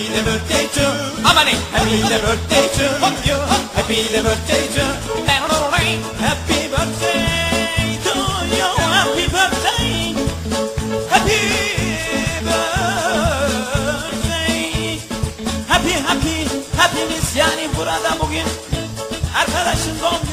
Happy the birthday to Amani. Happy the birthday to you. Happy the birthday to Happy birthday to you. Happy birthday. Happy birthday. Happy happy happiness yani burada bugün arkadaşın doğum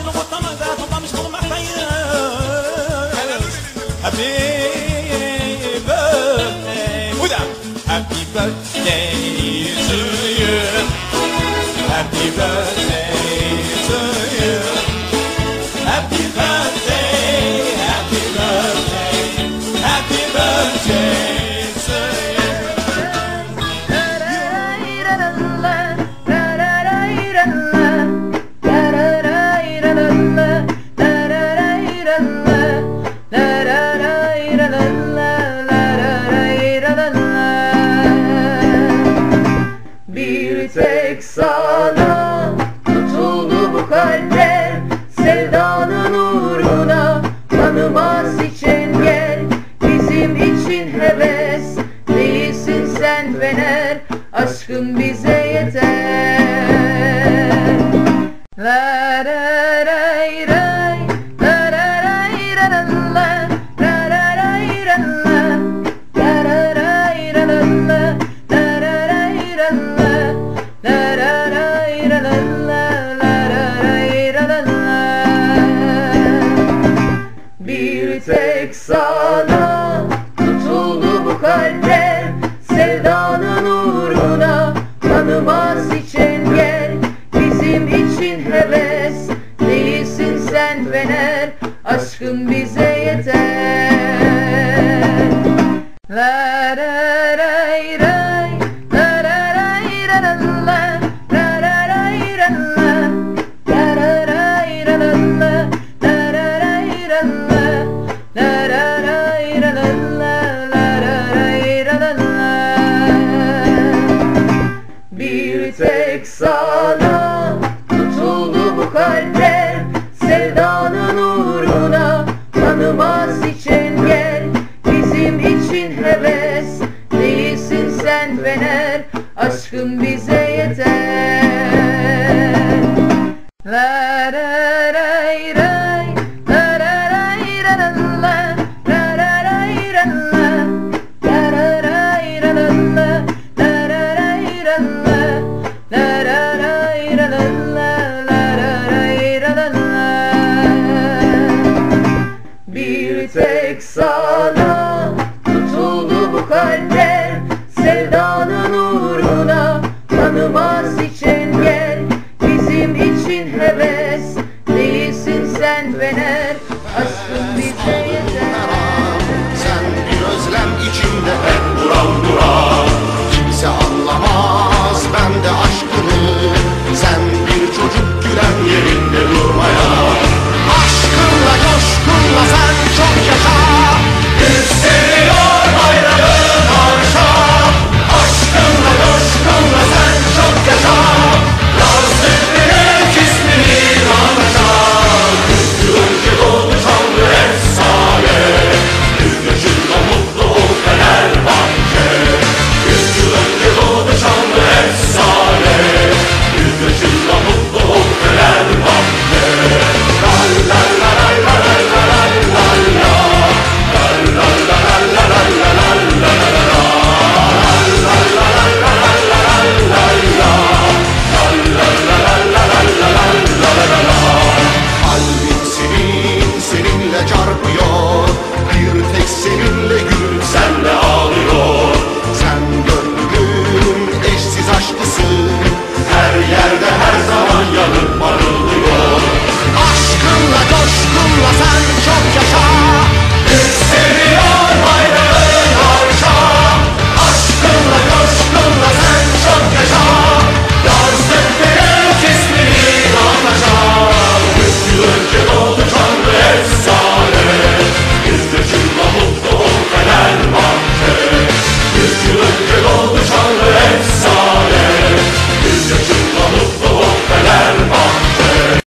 Bir tek sana sana Tutuldu bu kalpler Sevdanın uğruna Tanımaz hiç engel Bizim için heves Değilsin sen fener. Aşkın bize aşkın bize yeter. La ra ray ray, la ra ray ra la la, la ra ray ra la, la ra ray ra la la, la ra ray ra la, la ra ray ra la la, la ra ray ra la la. Bir tek sağ